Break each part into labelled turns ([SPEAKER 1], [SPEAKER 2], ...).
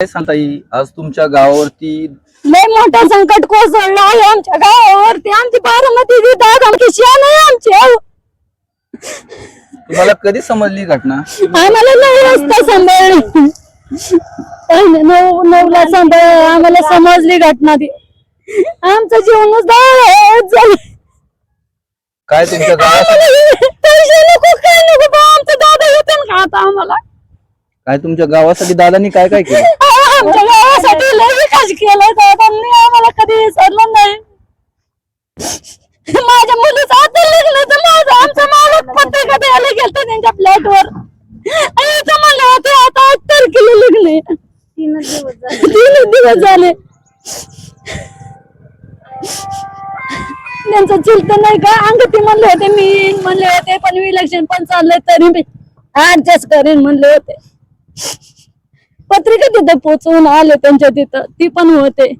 [SPEAKER 1] काय सांगता येईल आज तुमच्या गावावरती
[SPEAKER 2] लय मोठं संकट कोसळलं आहे आमच्या गावावरती. आमची बारामती दादा आमची शान आहे आमची अहो.
[SPEAKER 1] तुम्हाला कधी समजली घटना?
[SPEAKER 2] आम्हाला नऊ वाजता सांभाळली. नऊ नऊला सांभाळ आम्हाला समजली घटना ती. आमचं जीवनच दळत झालं.
[SPEAKER 1] काय तुमच्या गावासाठी
[SPEAKER 2] पैसे नको काय नको बा आमचा दादा येते का आता आम्हाला?
[SPEAKER 1] काय तुमच्या गावासाठी दादानी काय काय केलं
[SPEAKER 2] आमच्या गावासाठी लय विकास केलाय दादांनी आम्हाला कधी विसरलं नाही. माझ्या मुलीचं आता लग्न तर माझं आमचा मालक पत्रिका द्यायला गेलता त्यांच्या फ्लॅटवर इथं म्हणलं होते. आता आठ तारखेला लग्न तीनच दिवस झाले. त्यांचं चिलत नाही का? अंगठी म्हणले होते मी म्हणले होते पण इलेक्शन पण चाललंय तरी मी ऍडजस्ट करेन म्हणले होते. पत्रिका तिथं पोचवून आले त्यांच्या तिथं. ती पण होते.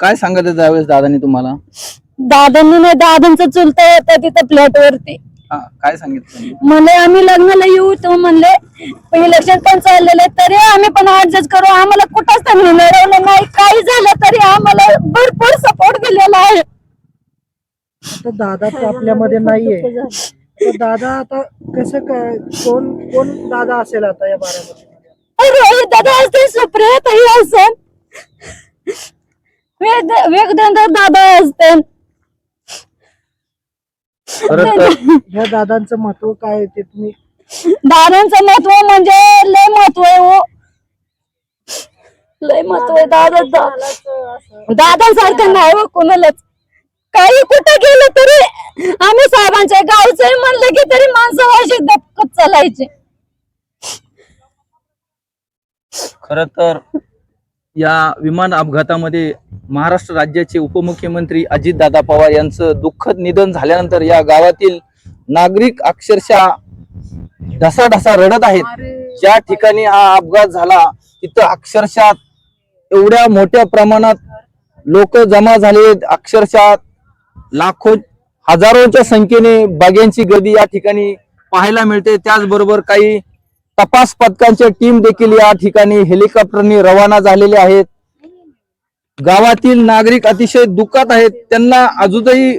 [SPEAKER 1] काय सांगत आहे त्यावेळेस दादानी तुम्हाला?
[SPEAKER 2] दादांनी नाही दादांचं चुलत होतं तिथं फ्लॅट वरती.
[SPEAKER 1] हा काय सांगितलं
[SPEAKER 2] म्हणले आम्ही लग्नाला येऊ. तो म्हणले इलेक्शन पण चाललेले तरी आम्ही पण ऍडजस्ट करू. आम्हाला कुठंच त्यांनी मिळवलं नाही? काही झालं तरी आम्हाला भरपूर सपोर्ट दिलेला आहे.
[SPEAKER 3] तर दादा तर आपल्यामध्ये नाहीये. तर दादा आता कसं काय कोण कोण दादा असेल आता या
[SPEAKER 2] रोहित दादा असते सुप्रिया ताई असेल. वेद दादा असते.
[SPEAKER 1] खरं तर
[SPEAKER 3] ह्या दादांचं महत्त्व काय आहे ते तुम्ही
[SPEAKER 2] दादांचं महत्त्व म्हणजे लय महत्त्व आहे हो. लय महत्त्व आहे दादा दादांसारखं नाही हो कोणालाच. काही कुठं गेलं आम्ही साहेबांच्या गावचं म्हणलं की तरी माणसं अशी दपकत चालायची.
[SPEAKER 1] खर तर या विमान अपघातामध्ये महाराष्ट्र राज्याचे उपमुख्यमंत्री अजितदादा पवार यांचं दुःखद निधन झाल्यानंतर या गावातील नागरिक अक्षरशः ढसाढसा रडत आहेत. ज्या ठिकाणी हा अपघात झाला तिथं अक्षरशः एवढ्या मोठ्या प्रमाणात लोक जमा झाले अक्षरशः लाखो हजारोच्या संख्येने बाग्यांची गर्दी या ठिकाणी पाहायला मिळते. त्याचबरोबर काही तपास पथकांच्या टीम देखील या ठिकाणी हेलिकॉप्टरने रवाना झालेले आहेत. गावातील नागरिक अतिशय दुःखात आहेत. त्यांना अजूनही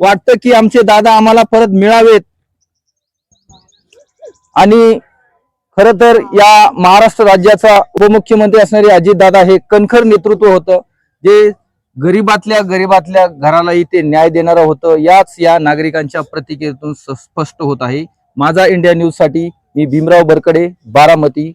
[SPEAKER 1] वाटतं की आमचे दादा आम्हाला परत मिळावेत. आणि खर तर या महाराष्ट्र राज्याचा उपमुख्यमंत्री असणारे अजितदादा हे कणखर नेतृत्व होतं. जे गरीबातल्या गरीबातल्या घरालाही ते न्याय देणारं होतं. याच या नागरिकांच्या प्रतिक्रियेतून स्पष्ट होत आहे. माझा इंडिया न्यूजसाठी मी भीमराव बरकडे बारामती.